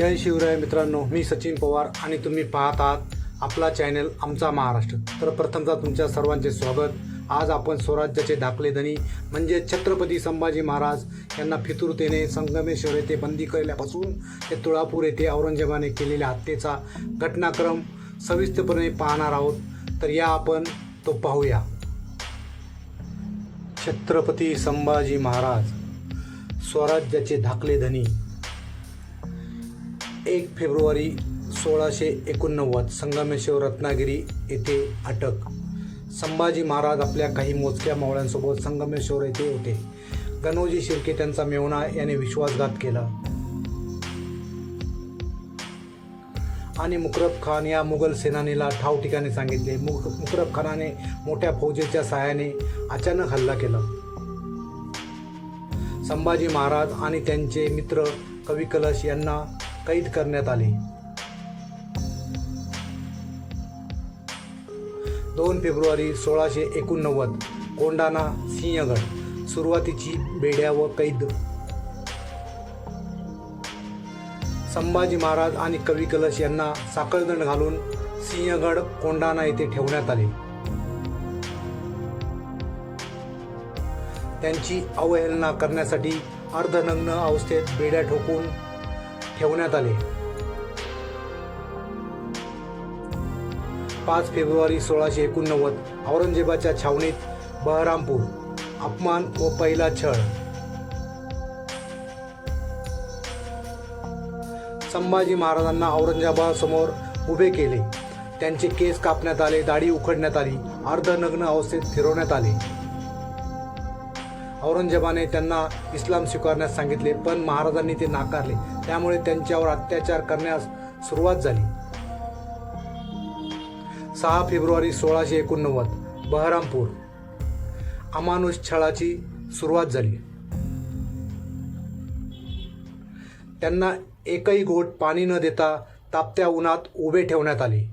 जय शिवराय मित्रांनो मी सचिन पवार आणि तुम्ही पाहत आहात आपला चॅनल आमचा महाराष्ट्र. तर प्रथमतः तुमच्या सर्वांचे स्वागत. आज आपण स्वराज्याचे धाकलेधनी म्हणजे छत्रपती संभाजी महाराज यांना फितुरतेने संगमेश्वर येथे बंदी केल्यापासून ते तुळापूर येथे औरंगजेबाने केलेल्या हत्येचा घटनाक्रम सविस्तरपणे पाहणार आहोत. तर या आपण तो पाहूया. छत्रपती संभाजी महाराज स्वराज्याचे धाकलेधनी एक फेब्रुवारी सोळाशे एकोणनव्वद संगमेश्वर रत्नागिरी येथे अटक. संभाजी महाराज आपल्या काही मोजक्या मावळ्यांसोबत संगमेश्वर येथे होते. गणोजी शिर्के त्यांचा मेवणा याने विश्वासघात केला. आणि मुकरब खान या मुघल सेनानीला ठाव ठिकाणी सांगितले. मुक मुकरब खानाने मोठ्या फौजेच्या सहाय्याने अचानक हल्ला केला. संभाजी महाराज आणि त्यांचे मित्र कवी कलश यांना कैद करण्यात आले. दोन फेब्रुवारी सोळाशे एकोणनव्वद कोंडाणा सिंहगड. सुरुवातीची बेड्या व कैद. संभाजी महाराज आणि कवी कलश यांना साखळदंड घालून सिंहगड कोंडाणा येथे ठेवण्यात आले. त्यांची अवहेलना करण्यासाठी अर्धनग्न अवस्थेत बेड्या ठोकून ठेवण्यात आले. पाच फेब्रुवारी सोळाशे एकोणनव्वद औरंगजेबाच्या छावणीत बहरामपूर अपमान व पहिला छळ. संभाजी महाराजांना औरंगजेबासमोर उभे केले. त्यांचे केस कापण्यात आले दाढी उखडण्यात आली अर्धनग्न अवस्थेत फिरवण्यात आले. औरंगजेबाने त्यांना इस्लाम स्वीकारण्यास सांगितले पण महाराजांनी ते नाकारले. त्यामुळे त्यांच्यावर अत्याचार करण्यास सुरुवात झाली. सहा फेब्रुवारी सोळाशे एकोणनव्वद बहरामपूर. अमानुष छळाची सुरुवात झाली. त्यांना एकही गोट पाणी न देता तापत्या उन्हात उभे ठेवण्यात आले.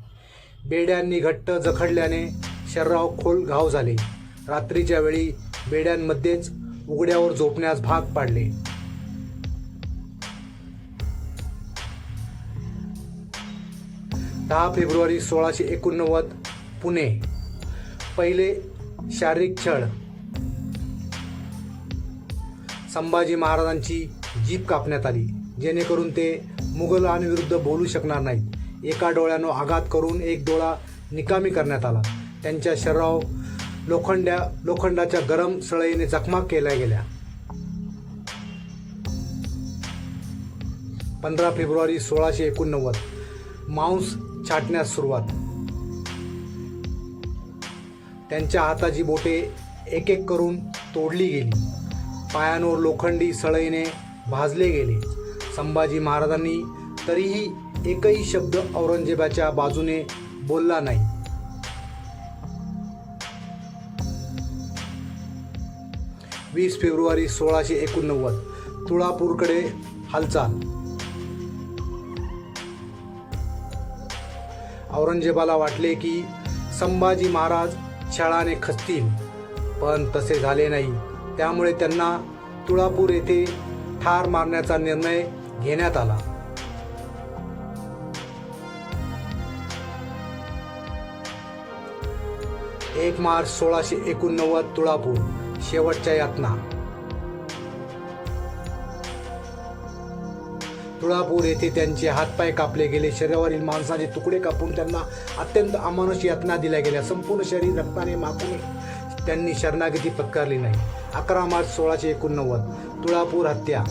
बेड्यांनी घट्ट जखडल्याने शरीराव खोल घाव झाले. रात्रीच्या वेळी बेड्यांमध्येच उघड्यावर झोपण्यास भाग पाडले. दहा फेब्रुवारी सोळाशे एकोणनव्वद पुणे. पहिले शारीरिक छळ संभाजी महाराजांची जीप कापण्यात आली जेणेकरून ते मुघलांविरुद्ध बोलू शकणार नाहीत. एका डोळ्यानं आघात करून एक डोळा निकामी करण्यात आला. त्यांच्या शरीरावर लोखंड्या लोखंडाच्या गरम सळईने जखमा केल्या गेल्या. पंधरा फेब्रुवारी सोळाशे एकोणनव्वद मांस छाटण्यास सुरुवात. त्यांच्या हाताची बोटे एक एक करून तोडली गेली. पायांवर लोखंडी सळईने भाजले गेले. संभाजी महाराजांनी तरीही एकही शब्द औरंगजेबाच्या बाजूने बोलला नाही. वीस फेब्रुवारी सोळाशे एकोणनव्वद तुळापूरकडे हालचाल. औरंगजेबाला वाटले की संभाजी महाराज छळाने खचतील पण तसे झाले नाही. त्यामुळे त्यांना तुळापूर येथे ठार मारण्याचा निर्णय घेण्यात आला. एक मार्च सोळाशे एकोणनव्वद तुळापूर. शेवटच्या यातना. तुळापूर येथे त्यांचे हातपाय कापले गेले. शरीरावरील माणसाचे तुकडे कापून त्यांना अत्यंत अमानुष यातना दिल्या गेल्या. संपूर्ण शरीर रक्ताने माखून त्यांनी शरणागती पत्कारली नाही. अकरा मार्च सोळाशे एकोणनव्वद. तुळापूर हत्या.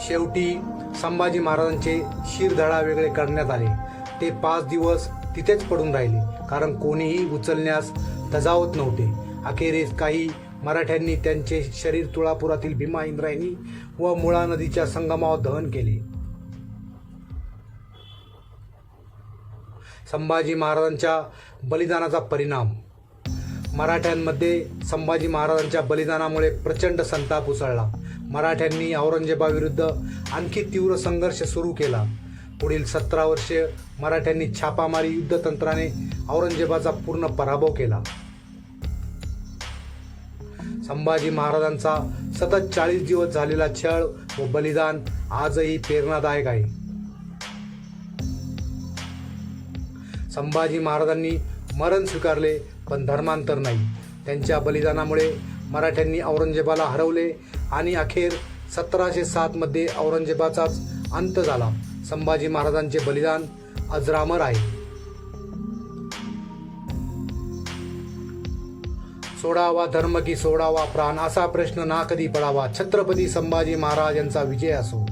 शेवटी संभाजी महाराजांचे शिरधडा वेगळे करण्यात आले. ते पाच दिवस तिथेच पडून राहिले. कारण कोणीही उचलण्यास धजावत नव्हते. अखेरीस काही मराठ्यांनी त्यांचे शरीर तुळापुरातील भीमा इंद्रायणी व मुळा नदीच्या संगमावर दहन केले. संभाजी महाराजांच्या बलिदानाचा परिणाम. मराठ्यांमध्ये संभाजी महाराजांच्या बलिदानामुळे प्रचंड संताप उसळला. मराठ्यांनी औरंगजेबाविरुद्ध आणखी तीव्र संघर्ष सुरू केला. पुढील सतरा वर्षे मराठ्यांनी छापामारी युद्धतंत्राने औरंगजेबाचा पूर्ण पराभव केला. संभाजी महाराजांचा सतत चाळीस दिवस झालेला छळ व बलिदान आजही प्रेरणादायक आहे. संभाजी महाराजांनी मरण स्वीकारले पण धर्मांतर नाही. त्यांच्या बलिदानामुळे मराठ्यांनी औरंगजेबाला हरवले आणि अखेर सतराशे सातमध्ये औरंगजेबाचाच अंत झाला. संभाजी महाराजांचे बलिदान अजरामर आहे. सोडावा धर्म की सोडावा प्राण असा प्रश्न ना कधी पडावा? छत्रपती संभाजी महाराज यांचा विजय असो.